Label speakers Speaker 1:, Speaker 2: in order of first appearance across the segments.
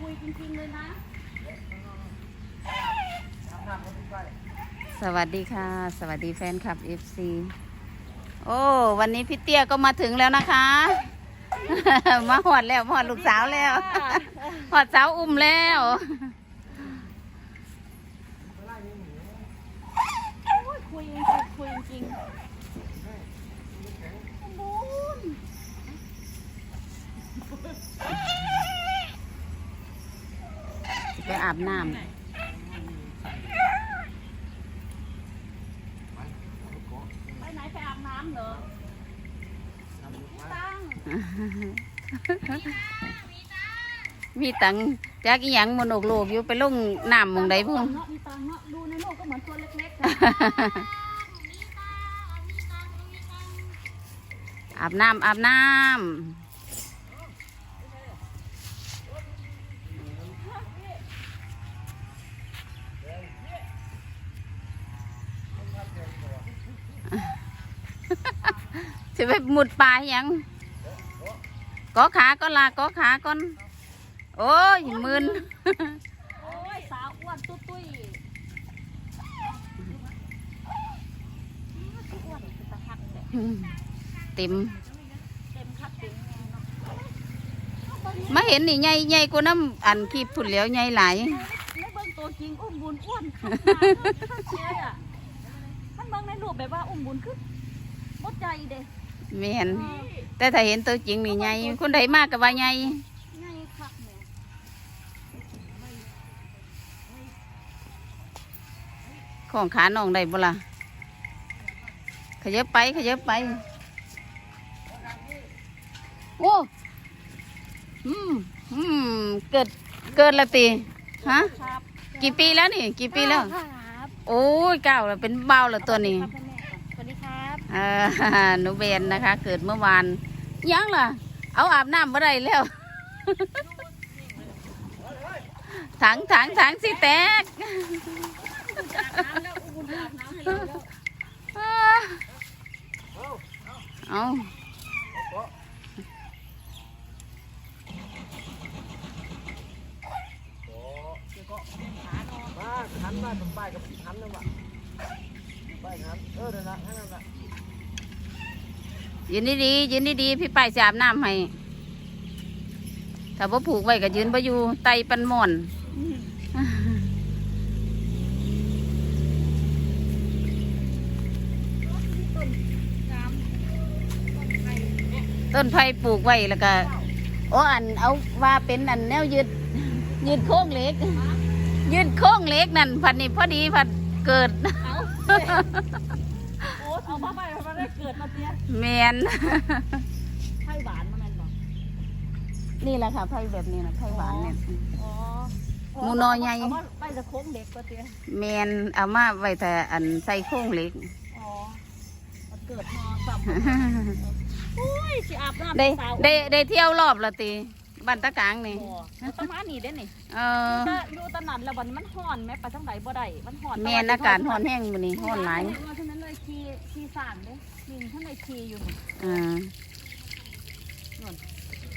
Speaker 1: คุยจริงๆเลยนะ
Speaker 2: สวัสดีค่ะ สวัสดีแฟนคลับ FC โอ้ วันนี้พี่เตี้ยก็มาถึงแล้วนะคะ มาหอดแล้วหอดลูกสาวแล้วหอดสาวอุ้มแล้ว
Speaker 1: โอ้ยคุยจริงๆคุยจริงๆบูน
Speaker 2: ไปอาบน้
Speaker 1: ไปไหนไปอาบน้ำเหรอตั้งำ
Speaker 2: มีตังค์จากอีหยังมนอกโลกอยู่ไปลงน้ำหมองใดพุ่ง
Speaker 1: เนาะมีตังค์เนาะดูในโลกก็เหมือนตัวเล็กๆนะ
Speaker 2: อาบน้ำอาบน้ำ จะไปหมุดป่าอีหยังก็ขาก็ลาก็ขาก่อนโอ้ยมึน
Speaker 1: โอ้ยสาวอ้วนตุ้ยตุ้ยอ้วนเป็นตะคักเลย
Speaker 2: เต็ม
Speaker 1: เต็มคักเต็มแน่เนาะ
Speaker 2: มาเห็นนี่ใหญ่ใหญ่กว่าน้ำอันคีบพุ่นแล้วใหญ่หลาย
Speaker 1: ไม่เบิ่งตัวจริงอุ้มบุญอ้วนขนาดนั้นเชียอะมันเบิ่งในรูปแบบว่าอุ้มบุญคือบ่ใจเด้
Speaker 2: แม่นแต่ถ้าเห็นตัวจริงนี่ใหญ่คนใดมากกับว่าใหญ่
Speaker 1: ง่ายคักแหม่
Speaker 2: ของขาน้องได้บ่ล่ะขยับไปขยับไป โอ้อืมอืมเกิดเกิดและตีฮะ
Speaker 1: ครับ
Speaker 2: กี่ปีแล้วนี่ กี่ปีแล้ว
Speaker 1: ครับ
Speaker 2: โอ้ยเก้าแล้วเป็นเบาแล้วตัวนี้ หนูเบนนะคะ เกิดเมื่อวานยังล่ะ เอาอาบน้ำเมื่อไรแล้ว ถังถังถังสิแตก
Speaker 1: น้ำแล้วอุ้มบุญอาบน้ำให้เราแล้ว
Speaker 2: เอา
Speaker 3: ขันมาตรงป้ายกับขันนั่นวะป้ายขันเออเดี๋ยวนะให้นั่นละ
Speaker 2: ยืนดีๆยืนดีๆพี่ไปจะอาบน้ำให้ ถ้าพ่าผูกไว้ก็ยืนไปอยู่ไตปันหมอนต้นไผ่ปลูกไว้แล้วก็โอ้อันเอาว่าเป็นอันแนวยืดยืดโค้งเล็ก ยืดโค้งเล็กนั่นพันนี่พอดีพันเกิด
Speaker 1: เอาโอ้เอามาไป ได้เกิดมาเตี้ย
Speaker 2: แมน
Speaker 1: ไผ่หวานมาแม่นบ่
Speaker 2: นี่แหละค่ะไผ่แบบนี้นะไผ่หวานเนี่ย
Speaker 1: อ๋อ
Speaker 2: หมูนอใหญ่
Speaker 1: เอามาไปจะโค้งเด็กกว่าเตี้ย
Speaker 2: แมนเอามาไว้แต่อันใส่โค้งเหล็ก
Speaker 1: อ๋อมันเกิดนอสับโอ้ยสิอาบน้ำ
Speaker 2: ได้
Speaker 1: สาว
Speaker 2: ได้ได้เที่ยวรอบละตี บ้านตะกลางนี่
Speaker 1: บ่แล้วประมาณนี้เด้นี่
Speaker 2: เออ
Speaker 1: ถ้าอยู่ตะนันแล้ววันนี้มันฮ้อนแม่ไปทางไหนบ่ได้มันฮ้อน
Speaker 2: แมนอากาศร้อนแห้งมื้อนี้ร้อนหลาย
Speaker 1: เพราะฉะนั้นเลยขี่ขี่สานเด้ขี่ข้างในขี่อยู่นี่
Speaker 2: อ่า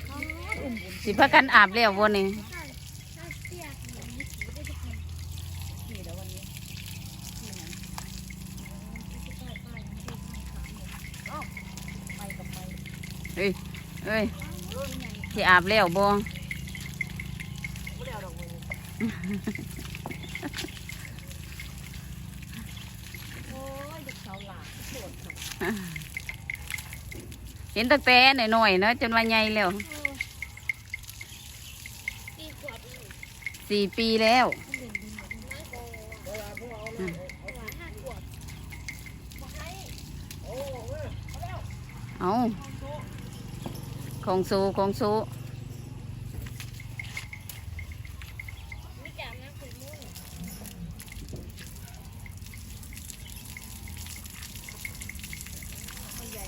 Speaker 1: อ๋ออุ่มบุญ
Speaker 2: สิพากันอาบแล้ววันนี้
Speaker 1: ขี่เดี๋ยววันนี้ขี่นั้นเอ้าไปกับไป
Speaker 2: เอ้ยเอ้ย สิอาบแล้วบ่
Speaker 3: เอาดอกมือ
Speaker 1: โอ้ยเด็กสาวหลาโสดค่ะ
Speaker 2: เห็นตั้งแต่หน่อยๆเนาะจนว่าใหญ่แล้วสี่ปีแล้วเอา ของสูของสู
Speaker 1: มันใหญ่มากเล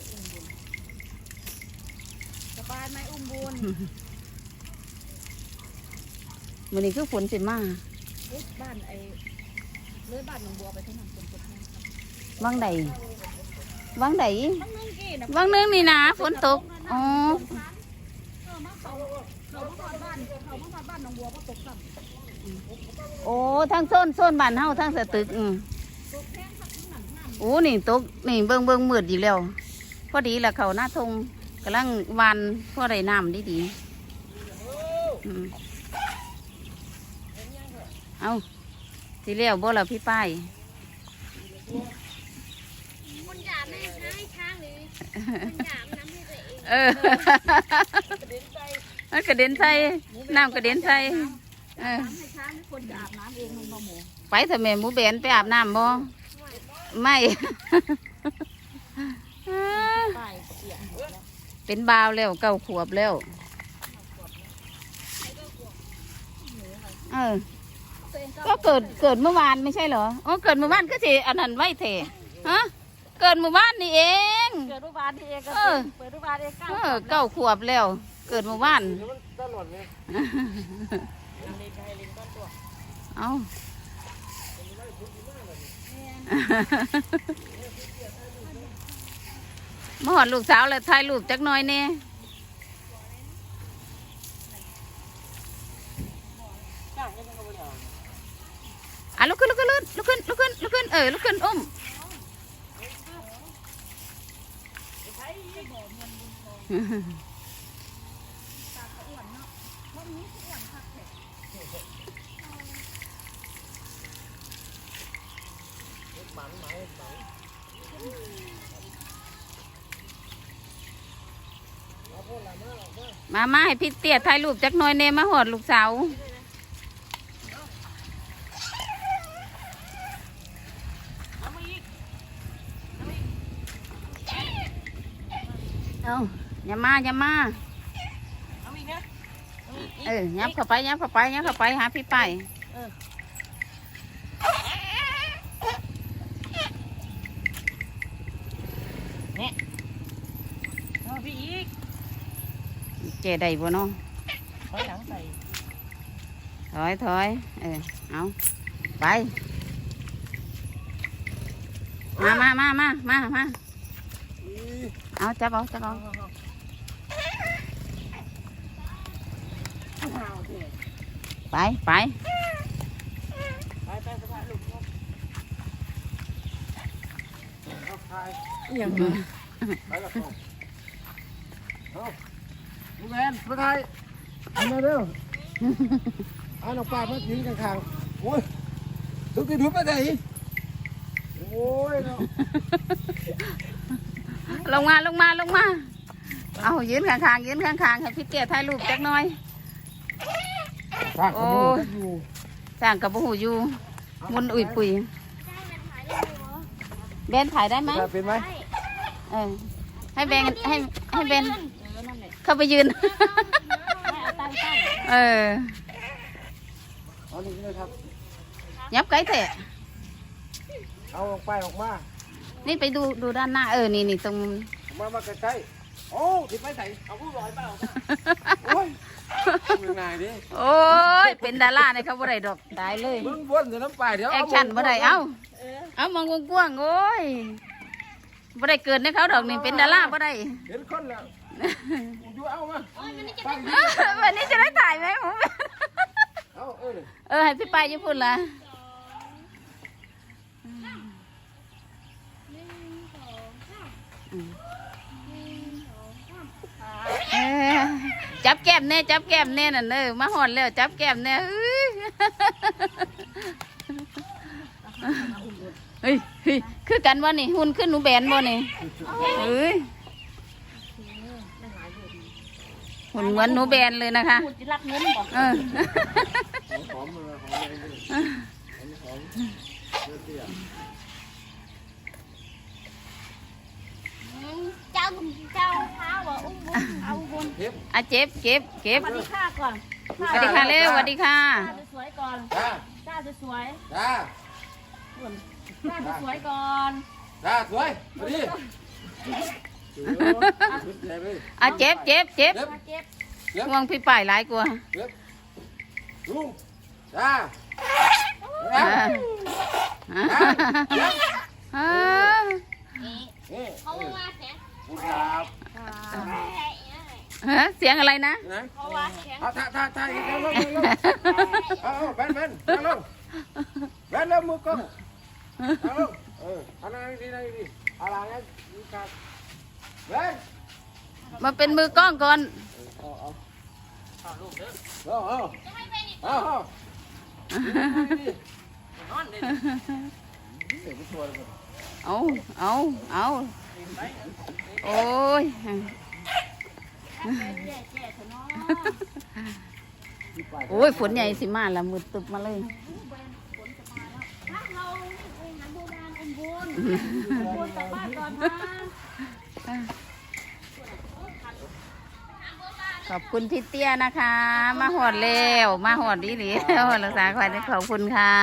Speaker 1: ยอุ้มบุญสบายไหมอุ้มบุญ
Speaker 2: มันนี้คือฝนสิมา
Speaker 1: เอ๊ะบ้านไอ้เลื่อยบ้านหนองบัวไปที่นั่นเป็นจุดนั้นครับ
Speaker 2: วังใดวังใด
Speaker 1: ทั้งนึงกี่นะ
Speaker 2: วังนึงนี่นะฝนตก อ๋อ
Speaker 1: เออมาเขาเขามาบ้านเขามาบ้านหนองบัวก็ตกต่ำ
Speaker 2: โอ้ทั้งโซนโซนบ้านเฮาทั้งสตึกอืม
Speaker 1: ตกแข้งพักหนังน้ำ
Speaker 2: โอ้นี่ตกนี่เบิ่งเบิ่งมืดอีกแล้ว พอดีละเขาหน้าทงกำลังวานพอได้น้ำดีดีๆอืมเอาสิเลี้ยวบ่ละพี่ป้าย
Speaker 4: คุณอยากไม่ให้ช้างหรือคุณอยาก เอง
Speaker 2: เอมันกระเด็นใส่น้ำกระเด็นใส่เออไปเถอะแม่หมูแบนไปอาบน้ำบ่ไม่
Speaker 1: เป็
Speaker 2: นบาวแล้วเก้าขวบแล้ว เออ ก็เกิดเกิดเมื่อวานไม่ใช่เหรออ๋อเกิดเมื่อวานก็สิอันนั้นไว้เถอะฮะเกิดเมื่อวานนี่เอง
Speaker 1: เกิดรูปบานที่เองก็
Speaker 2: เออ
Speaker 1: เปิดรูปบานเองเก้า
Speaker 2: เออเก้าขวบแล้ว เกิดเมื่อวาน
Speaker 3: เดี๋ยวมันตลอดไหม
Speaker 2: เอามาหอดลูกสาวแล้วถ่ายรูปจักหน่อยเนี่ย
Speaker 3: จ้างก็ต้องเอาไปเอา
Speaker 2: อะลุกขึ้นลุกขึ้นลุกขึ้นลุกขึ้นลุกขึ้นเออลุกขึ้นอุ้ม มามาให้พี่เตี้ยถ่ายรูปจักหน่อยเนมาหอดลูกสาว เอาอย่ามาอย่ามา
Speaker 1: เอาอีกนะเอาอีก
Speaker 2: เออยับเข้าไปยับเข้าไปยับเข้าไปหาพี่ไป
Speaker 1: เอาพี่อีก
Speaker 2: เจได้บ่เนาะ
Speaker 1: ถอยหลังใส่
Speaker 2: ถอยถอยเออเอาไป มามามามามามาเอาจับเอาจับเอาไปไไป
Speaker 1: ไปสะพานลูก
Speaker 3: เอาทายอย่างไปกับเขาเอาลูกแอนมาทายเอามาเร็วเอาน้องปลามายืนข้างๆโอ้ยทุกทีทุบไปไหนโอ้ยเนาะ
Speaker 2: ลงมาลงมาลงมา เอายืนข้างๆยืนข้างๆให้พี่เตี้ยถ่ายรูปจักหน่อย
Speaker 3: ปากกับมือกันอยู่
Speaker 2: สร้างกับหูอยู่มุนอุ่ยปุ๋ย
Speaker 4: ได้มันถ่ายได้ไหมวะ
Speaker 2: แบนถ่ายได้ไหม
Speaker 3: จะเป็นไหม
Speaker 2: เออให้แบนให้ให้แบน
Speaker 1: เออนั่นแหละ
Speaker 2: เข้าไปยืน
Speaker 1: ให้เอาตั้งตั้ง
Speaker 2: เออ
Speaker 3: เอานี่เลยครับ
Speaker 2: ยับไกลเถอะ
Speaker 3: เอาออกไปออกมา
Speaker 2: นี่ไปดูดูด้านหน้าเออ นี่นี่ตรง
Speaker 3: ออกมามาใกล้ๆ โอ้ติดไปใส่เอาผู้ลอยเปล่าโอ้ยมึงนายดิ
Speaker 2: โอ้ย เป็นดาราเนี่ยเขาบ่ได้ดอกตายเลย
Speaker 3: มึงวนจะน้ำปลายเดี๋ยว
Speaker 2: แอคชั่นบ่ได้เอ้า
Speaker 1: เออ
Speaker 2: เอามองกว้างๆโอ้ยบ่ได้เกิดในเขาดอกนี่เป็นดาราบ่ได้
Speaker 3: เห็นคนแล้วอยู่เอามา
Speaker 2: วันนี้จะได้ถ่ายไหมผม
Speaker 3: เออ
Speaker 2: ให้พี่ปายญี่ปุ่นละ
Speaker 4: หนึ่งสองสามหนึ่งสองสาม
Speaker 2: เออ จับแก้มแน่จับแก้มแน่น่ะเนอมาหอนแล้วจับแก้มแน่เอ้ยเฮ้ยเฮ้ยคือกันว่านี่หุ่นขึ้นหนูแบนบ่นี่เอ้ยหุ่นเหมือนหนูแบนเลยนะคะ
Speaker 1: รักเงินบอก
Speaker 2: เออ
Speaker 3: หอมเลยหอมเลยหอมหอมเตี้ย
Speaker 4: เจ้าเจ้าเท้าเหรออุ้มบุญเอาบุญ
Speaker 3: เทป
Speaker 2: อะเจ็บเก็บเก็บ
Speaker 1: สวัสดีค่ะก่อน
Speaker 2: สวัสดีค่ะเร็วสวัสดีค่ะ
Speaker 1: จ้าสวยๆก่อน
Speaker 3: จ้า
Speaker 1: จ้าสวย
Speaker 3: จ้า
Speaker 1: ๆจ้าสวยๆก่อน
Speaker 3: จ้าสวยมาดิ
Speaker 2: อะเจ็บเจ็บเจ็บ
Speaker 3: เจ็บ
Speaker 1: มาเก็บ
Speaker 2: ห่วงพี่ป่ายหลายกว่า
Speaker 3: เจ็บลุงจ้า
Speaker 2: อ่า
Speaker 3: จ้า
Speaker 2: อ่า
Speaker 3: นี่
Speaker 4: เขามาแสน
Speaker 3: บุญครับ
Speaker 2: ฮะเสียงอะไรนะ
Speaker 3: ไหน
Speaker 1: เพราะว่าแข็ง
Speaker 3: เอาถ่ายถ่ายถ่ายอีกแล้วลงลงลงเอาเอาแบนแบนนั่งลงแบนแล้วมือกล้องนั่งลงเออเอานั่งดีนั่งดีเอาล่ะงั้นนี่ครับแบน
Speaker 2: มาเป็นมือกล้องก่อน
Speaker 3: เอาเอาเอาเอาเอาเอาเสียงทัวร์เลย
Speaker 2: เอาเอาเอา โอ้ยโอ้ยฝนใหญ่สิมาละมืดตึบมาเลยขอบคุณพี่เตี้ยนะคะ มาหอดเร็วมาหอดดีหลีหอดรักษาควายขอบคุณค่ะ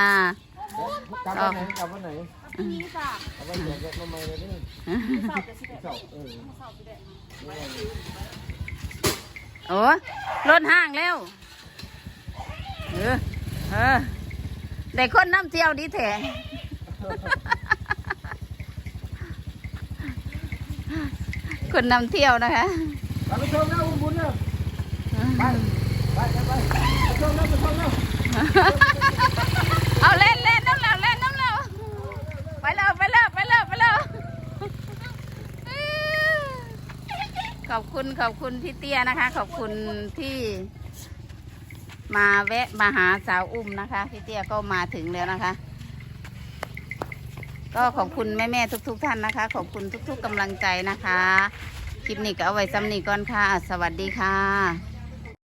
Speaker 3: กลับวันไหนกลับวันไหน
Speaker 1: พี่นี้จ้ะ
Speaker 3: กลับวันเดียวกับมาใหน
Speaker 2: โอ้รถห้างแล้ว เออ เออได้คนน้ำเที่ยวดีแท้คนนำเที่ยวนะคะ
Speaker 3: ไปชมนะอุ้มบุญนะไปไปไปไปไปชมนะไปชมนะ
Speaker 2: เอาเล่นเล่นน้ำเหลวเล่นน้ำเหลวไปเลยไปเลยไปเลยไปเลย ขอบคุณขอบคุณพี่เตี้ยนะคะ ขอบคุณที่มาแวะมาหาสาวอุ้มนะคะพี่เตี้ยก็มาถึงแล้วนะคะ ก็ขอบคุณแม่ๆทุกๆท่านนะคะ ขอบคุณทุก ๆกำลังใจนะคะ คลิปนี้ก็เอาไว้ซ้ำนี้ก่อนค่ะ สวัสดีค่ะ